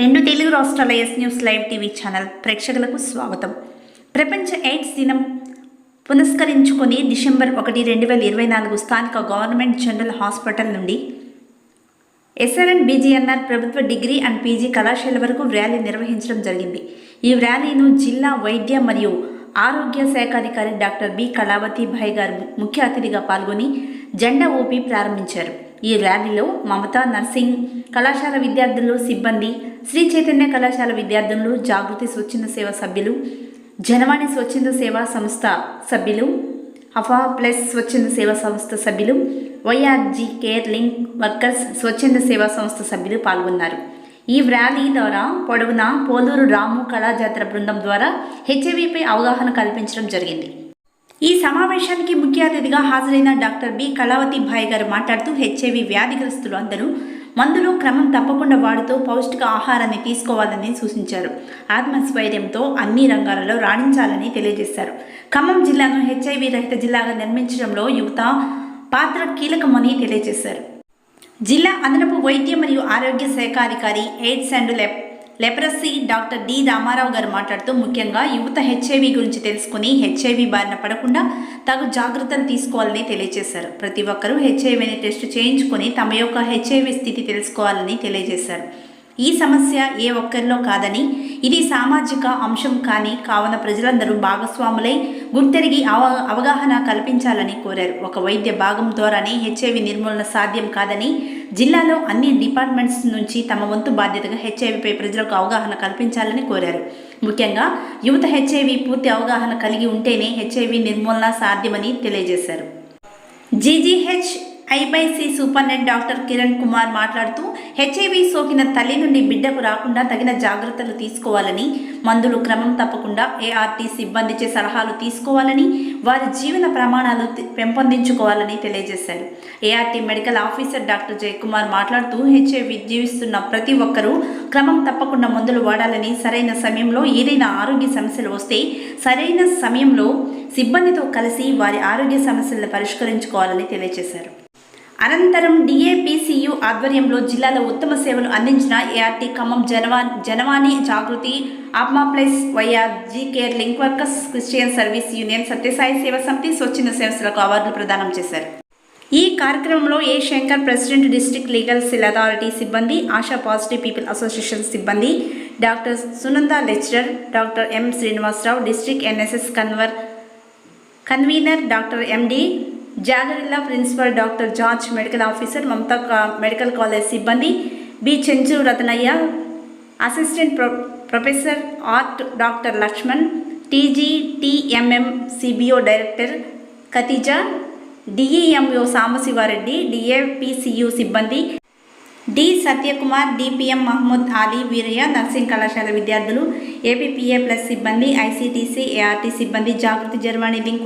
రెండు తెలుగు రాష్ట్రాల S news live TV channel ప్రేక్షకులకు స్వాగతం. ప్రపంచ ఎయిడ్స్ దినం పునస్కరించుకొని డిసెంబర్ ఒకటి రెండు వేల ఇరవై నాలుగు స్థానిక గవర్నమెంట్ జనరల్ హాస్పిటల్ నుండి ఎస్ఆర్ఎన్ బీజీఎన్ఆర్ ప్రభుత్వ డిగ్రీ అండ్ పీజీ కళాశాల వరకు ర్యాలీ నిర్వహించడం జరిగింది. ఈ ర్యాలీను జిల్లా వైద్య మరియు ఆరోగ్య శాఖ అధికారి డాక్టర్ బి కళావతి భాయ్ గారు ముఖ్య అతిథిగా పాల్గొని జెండా ఊపి ప్రారంభించారు. ఈ ర్యాలీలో మమతా నర్సింగ్ కళాశాల విద్యార్థులు సిబ్బంది శ్రీ చైతన్య కళాశాల విద్యార్థులు జాగృతి స్వచ్ఛంద సేవ సభ్యులు జనవాణి స్వచ్ఛంద సేవా సంస్థ సభ్యులు హఫా ప్లస్ స్వచ్ఛంద సేవా సంస్థ సభ్యులు వైఆర్జీ కేర్ లింక్ వర్కర్స్ స్వచ్ఛంద సేవా సంస్థ సభ్యులు పాల్గొన్నారు. ఈ ర్యాలీ ద్వారా పొడవునా పోలూరు రాము కళాజాతర బృందం ద్వారా హెచ్ఐవిపై అవగాహన కల్పించడం జరిగింది. ఈ సమావేశానికి ముఖ్య అతిథిగా హాజరైన డాక్టర్ బి. కళావతి భాయ్ గారు మాట్లాడుతూ హెచ్ఐవి వ్యాధిగ్రస్తులు అందరూ మందులు క్రమం తప్పకుండా వాడుతూ పౌష్టిక ఆహారాన్ని తీసుకోవాలని సూచించారు. ఆత్మస్థైర్యంతో అన్ని రంగాలలో రాణించాలని తెలియజేశారు. ఖమ్మం జిల్లాను హెచ్ఐవి రహిత జిల్లాగా నిర్మించడంలో యువత పాత్ర కీలకమని తెలియజేశారు. జిల్లా అదనపు వైద్య మరియు ఆరోగ్య శాఖ అధికారి AIDS and lep leprosy doctor D Ramarao garu మాట్లాడుతూ ముఖ్యంగా యువత హెచ్ఐవి గురించి తెలుసుకుని హెచ్ఐవి బారిన పడకుండా తగు జాగ్రత్తలు తీసుకోవాలని తెలియజేశారు. ప్రతి ఒక్కరూ హెచ్ఐవిని టెస్ట్ చేయించుకొని తమ యొక్క హెచ్ఐవి స్థితి తెలుసుకోవాలని తెలియజేశారు. ఈ సమస్య ఏ ఒక్కరిలో కాదని ఇది సామాజిక అంశం కానీ కావున ప్రజలందరూ భాగస్వాములై గుర్తెరిగి అవ అవగాహన కల్పించాలని కోరారు. ఒక వైద్య భాగం ద్వారానే హెచ్ఐవి నిర్మూలన సాధ్యం కాదని జిల్లాలో అన్ని డిపార్ట్మెంట్స్ నుంచి తమ వంతు బాధ్యతగా హెచ్ఐవిపై ప్రజలకు అవగాహన కల్పించాలని కోరారు. ముఖ్యంగా యువత హెచ్ఐవి పూర్తి అవగాహన కలిగి ఉంటేనే హెచ్ఐవి నిర్మూలన సాధ్యమని తెలియజేశారు. జీజీహెచ్ ఐబైసి సూపరింటెండెంట్ డాక్టర్ కిరణ్ కుమార్ మాట్లాడుతూ హెచ్ఐవి సోకిన తల్లి నుండి బిడ్డకు రాకుండా తగిన జాగ్రత్తలు తీసుకోవాలని మందులు క్రమం తప్పకుండా ఏఆర్టీ సిబ్బందిచే సలహాలు తీసుకోవాలని వారి జీవన ప్రమాణాలు పెంపొందించుకోవాలని తెలియజేశారు. ART medical officer doctor Jayakumar మాట్లాడుతూ హెచ్ఐవి జీవిస్తున్న ప్రతి ఒక్కరూ క్రమం తప్పకుండా మందులు వాడాలని సరైన సమయంలో ఏదైనా ఆరోగ్య సమస్యలు వస్తే సరైన సమయంలో సిబ్బందితో కలిసి వారి ఆరోగ్య సమస్యలను పరిష్కరించుకోవాలని తెలియజేశారు. అనంతరం డిఏపిసియు ఆధ్వర్యంలో జిల్లాలో ఉత్తమ సేవలు అందించిన ART Khammam జనవా Janavani Jagruthi Atma plus YR G care link workers Christian service union Sathyasai Seva Samithi స్వచ్ఛంద సంస్థలకు అవార్డులు ప్రదానం చేశారు. ఈ కార్యక్రమంలో A Shankar president district legal cell authority సిబ్బంది ఆశా పాజిటివ్ పీపుల్ అసోసియేషన్ సిబ్బంది doctor Sunanda lecturer doctor M Srinivasarao district NSS Kanwar convener doctor MD Jagarilla principal doctor George medical officer Mamata medical college సిబ్బంది బి చెంచు రతనయ్య అసిస్టెంట్ ప్రొ professor ART doctor Lakshman TG TMM CBO director Khatija DEMO Sambasivareddy DAPCU సిబ్బంది D Satyakumar DPM Mohammed Ali Veeraiah nursing కళాశాల విద్యార్థులు APPA plus సిబ్బంది ICTC ART సిబ్బంది జాగృతి జర్వాణి link